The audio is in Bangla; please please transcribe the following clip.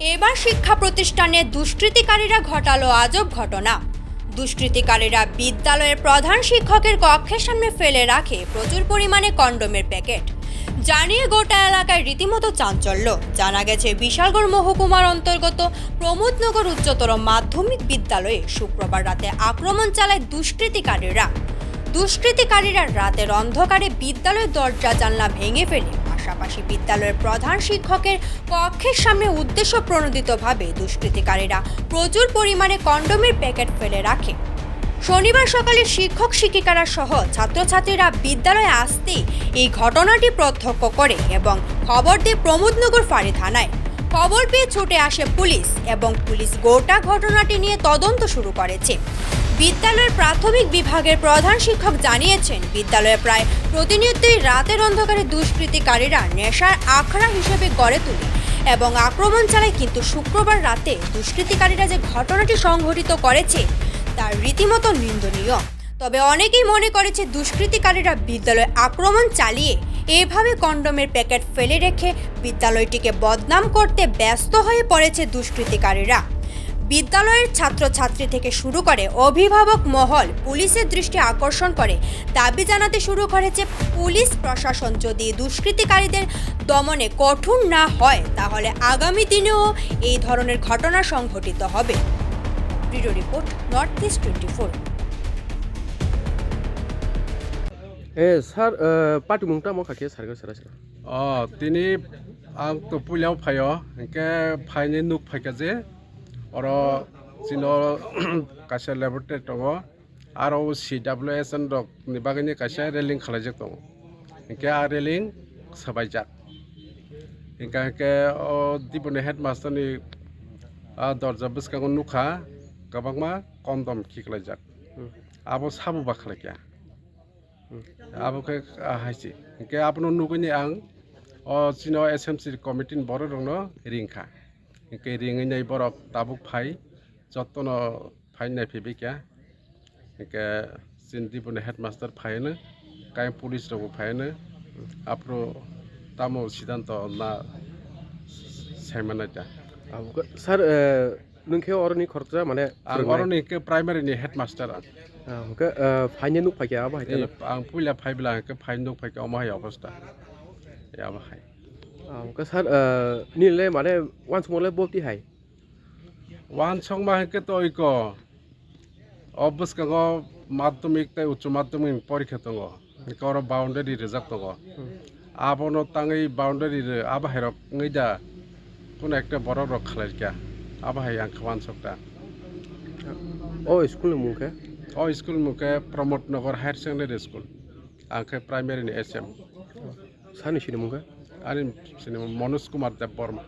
এবার শিক্ষা প্রতিষ্ঠানে দুষ্কৃতিকারীরা ঘটালো আজব ঘটনা। দুষ্কৃতিকারীরা বিদ্যালয়ের প্রধান শিক্ষকের কক্ষের সামনে ফেলে রাখে প্রচুর পরিমাণে কন্ডোমের প্যাকেট। জানিয়ে গোটা এলাকায় রীতিমতো চাঞ্চল্য। জানা গেছে, বিশালগড় মহকুমার অন্তর্গত প্রমোদনগর উচ্চতর মাধ্যমিক বিদ্যালয়ে শুক্রবার রাতে আক্রমণ চালায় দুষ্কৃতিকারীরা। দুষ্কৃতিকারীরা রাতের অন্ধকারে বিদ্যালয়ের দরজা জানলা ভেঙে ফেলে। পাশাপাশি বিদ্যালয়ের প্রধান শিক্ষকের কক্ষের সামনে উদ্দেশ্য প্রণোদিতভাবে দুষ্কৃতিকারীরা প্রচুর পরিমাণে কন্ডোমের প্যাকেট ফেলে রাখে। শনিবার সকালে শিক্ষক শিক্ষিকারা সহ ছাত্রছাত্রীরা বিদ্যালয়ে আসতেই এই ঘটনাটি প্রত্যক্ষ করে এবং খবর দিয়ে প্রমোদনগর ফাঁড়ি থানায় খবর পেয়ে ছুটে আসে পুলিশ এবং পুলিশ গোটা ঘটনাটি নিয়ে তদন্ত শুরু করেছে। বিদ্যালয়ের প্রাথমিক বিভাগের প্রধান শিক্ষক জানিয়েছেন, বিদ্যালয়ে প্রায় প্রতিনিয়তই রাতের অন্ধকারে দুষ্কৃতিকারীরা নেশার আখড়া হিসেবে গড়ে তোলে এবং আক্রমণ চালায়, কিন্তু শুক্রবার রাতে দুষ্কৃতিকারীরা যে ঘটনাটি সংঘটিত করেছে তার রীতিমতো নিন্দনীয়। তবে অনেকেই মনে করেছে, দুষ্কৃতিকারীরা বিদ্যালয়ে আক্রমণ চালিয়ে এভাবে কন্ডোমের প্যাকেট ফেলে রেখে বিদ্যালয়টিকে বদনাম করতে ব্যস্ত হয়ে পড়েছে দুষ্কৃতিকারীরা। বিদ্যালয়ের ছাত্রছাত্রী থেকে শুরু করে অভিভাবক মহল পুলিশের দৃষ্টি আকর্ষণ করে। দাবি জানাতে শুরু করেছে, পুলিশ প্রশাসন যদি দুষ্কৃতিকারীদের দমনে কঠোর না হয়, তাহলে আগামী দিনেও এই ধরনের ঘটনা সংঘটিত হবে। Video report, north east twenty ए सार पार्टी मुंटा मा खाखिया सारगो सारा सारा अ तिनि आं तो पुलियाव फायो इनके फाइनि नुक फाइका जे अर जिनो कासे लेबरेटरि दङ आरो सि डाब्लिउ एस एन डक नि बागैनि कासे रेलिं खालायजाक दङ इनके आ रेलिं साबायजाक इनका इनके अ दिबुनि हेडमास्टारनि दरजा बिस्काङाव नुखा गोबांमा कन्डम खिख्लायजाक आबो साबुबा खालायखाया আবকে হাইছি কে আপনার নুগুনি আং অ চিন এস এম সি কমিটিন বড় রং রিংখা কে রিঙিনাই বরক তাবুক ফাই যত্ন ফাই নাইফিবি কে কে চিন দিবনে হেডমাস্টার ফাইনো কাই পুলিশ রং ফাইনো আপনার তামো সিদ্ধান্ত না সাইমানাইটা স্যার नोंखौ अरनि खर्चा माने आं अरनि प्राइमारिनि हेडमास्टार आं ओंखे फाइने नुक फाइखा आबा हाइता आं पुला फाइब्ला आंखौ फाइन नुक फाइखा अमा हाइ अबस्था आबा हाइ ओंखे सार निले माने वान समले बलति हाइ वान सम हाइके तो इक অবশ্যক মাধ্যমিক তাই উচ্চ মাধ্যমিক পরীক্ষা দো কর বাউন্ডারি রেজাব দো আবনো তাঙ্গই বাউন্ডারি আবাহেরক দা কোনো একটা বড় রক্ষালাইকা అబ్బాయి అంకవాన్ సొక్ట ఓ స్కూల్ ముఖే ఓ school ముఖే Pramod Nagar higher secondary school అంకే primary S M సాని సినిముఖే అని సినిమా మనోజ్ కుమార్ దేవ్ బర్మ